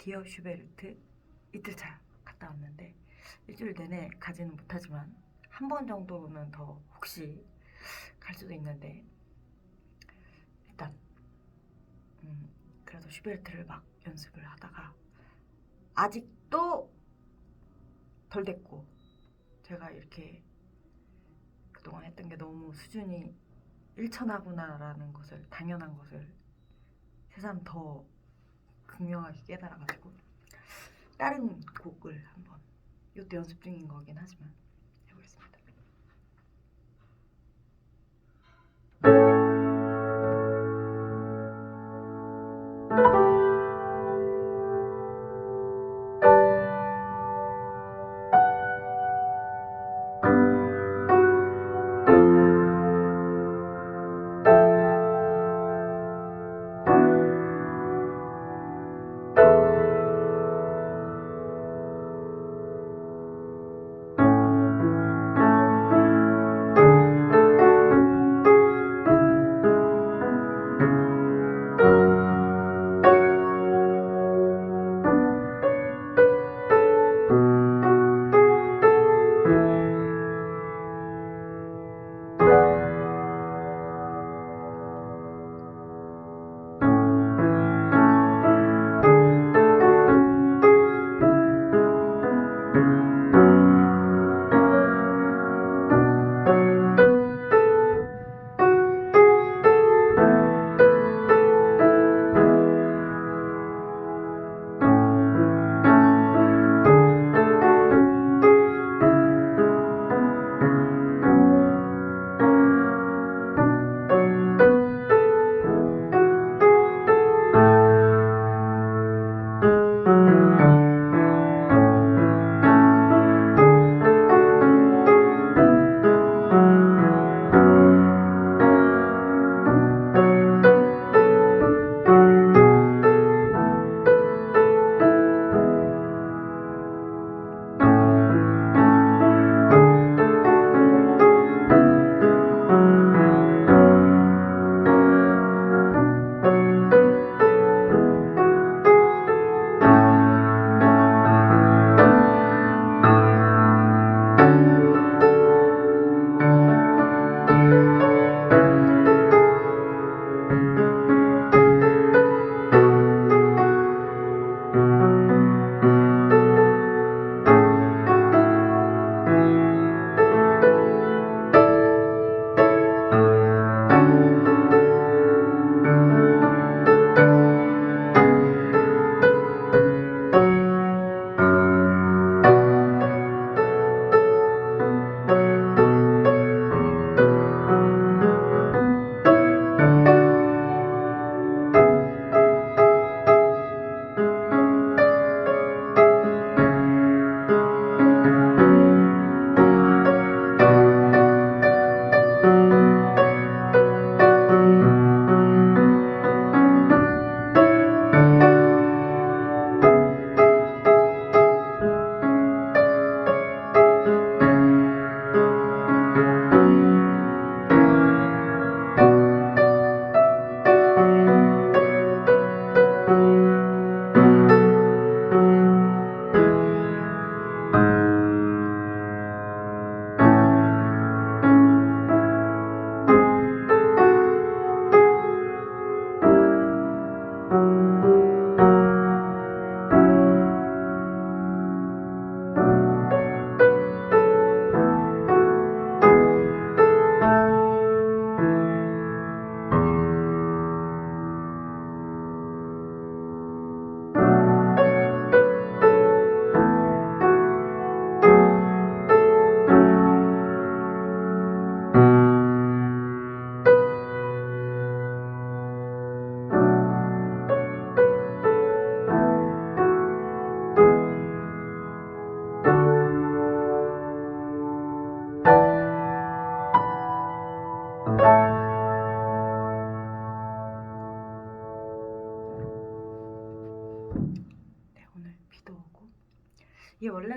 디어 슈베르트 이틀차 갔다 왔는데 일주일 내내 가지는 못하지만 한 번 정도는 더 혹시 갈 수도 있는데 일단 음, 그래도 슈베르트를 막 연습을 하다가 아직도 덜 됐고 제가 이렇게 그동안 했던 게 너무 수준이 일천하구나라는 것을 당연한 것을 새삼 더 극명하게 깨달아가지고 다른 곡을 한번 이것도 연습 중인 거긴 하지만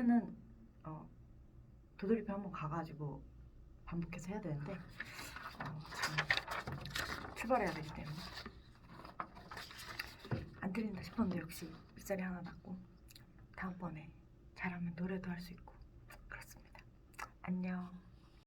원래는 어, 도돌이표 한번 가가지고 반복해서 해야 되는데 어, 출발해야 되기 때문에 안안 틀린다 싶었는데 역시 윗자리 하나 났고 다음번에 잘하면 노래도 할 수 있고 그렇습니다. 안녕.